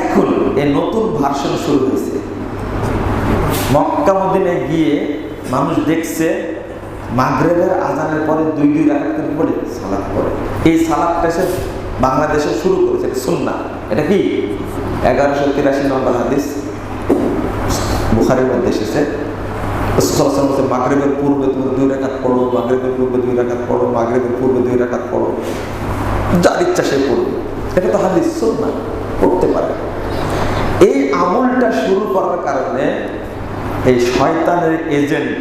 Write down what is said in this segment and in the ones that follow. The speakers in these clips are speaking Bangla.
এখন এই নতুন ভার্সন শুরু হয়েছে। মক্কা মদিনে গিয়ে মানুষ দেখছে, মাগরেবের আজানের পরে দুই দুই রাখাত করে পড়ে সালাদ পড়ে। এই সালাদটা সে বাংলাদেশে শুরু করেছে, এটা সুন্না এটা কি? এগারোশো তিরাশি নম্বর হাদিস। বুখারের মধ্যে এসেছে। মাগরেবের পূর্বে তুমি দুই রেখাত পড়ো, মাগরেবের পূর্বে দুই রেখাত পড়ো, মাগরেবের পূর্বে দুই রেখাত পড়ো। যার ইচ্ছা সে পড়বে এটা তো হাদিস সুন্না পড়তে পারে। এই আমলটা শুরু করার কারণে এই শয়তানের এজেন্ট,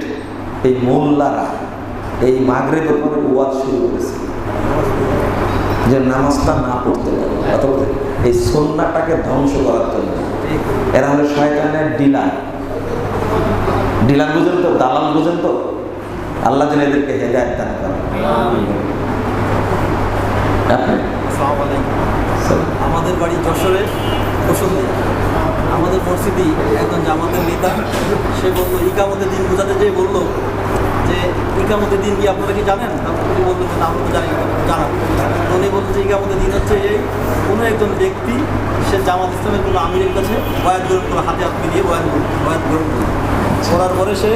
এই মোল্লারা এই মাগরেবের পরে ওয়াজ শুরু করেছে। যে নামাজটা না পড়তে পারে এই সন্নাটাকে ধ্বংস করার জন্য। এরা হলো শয়তানের ডিলার। ডিলার বুঝেন তো, দালাল বুঝেন তো? আল্লাহ যেন এদেরকে হেদায়ত দান করেন। আপনি। আমাদের বাড়ি যশোরে বসন্তি আমাদের মসজিদি একজন জামাতের নেতা। সে বলল, ইকামতের দিন বোঝাতে যেয়ে বলল যে, ইকামতের দিন কি আপনারা কি জানেন? উনি বলল যে আমরা তো জানি জানান উনি বলল যে, ইকামতের দিন হচ্ছে এই, কোনো একজন ব্যক্তি সে জামাত ইসলামের কোনো আমিরের কাছে বয়াত গ্রহণ করে, হাতে হাত মিলিয়ে বয়াত বয়াত গ্রহণ করল করার পরে সে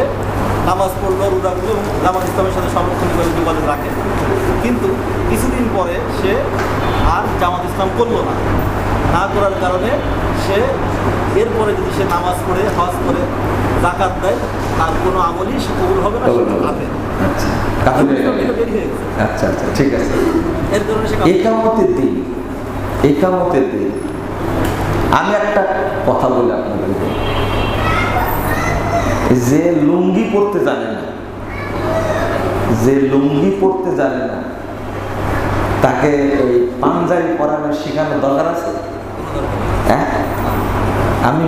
নামাজ পড়ল, রোজা করল এবং জামাত ইসলামের সাথে সার্বক্ষণিকভাবে যোগাযোগ রাখে। কিন্তু কিছুদিন পরে সে জামাত ইসলাম করল না না করার কারণে সে এরপরে যদি সে নামাজ পড়ে হজ করে জাকাত দেয় তার কোনো আমলই সে কবুল হবে না। আচ্ছা। আচ্ছা আচ্ছা ঠিক আছে এর কারণে সে। একামতের দিন একামতের দিন আমি একটা কথা বলি আপনাদেরকে যে লুঙ্গি পড়তে জানে না যে লুঙ্গি পড়তে জানে না তাকে ওই পাঞ্জাবি পরানো শেখানোর দরকার আছে? হ্যাঁ? আমি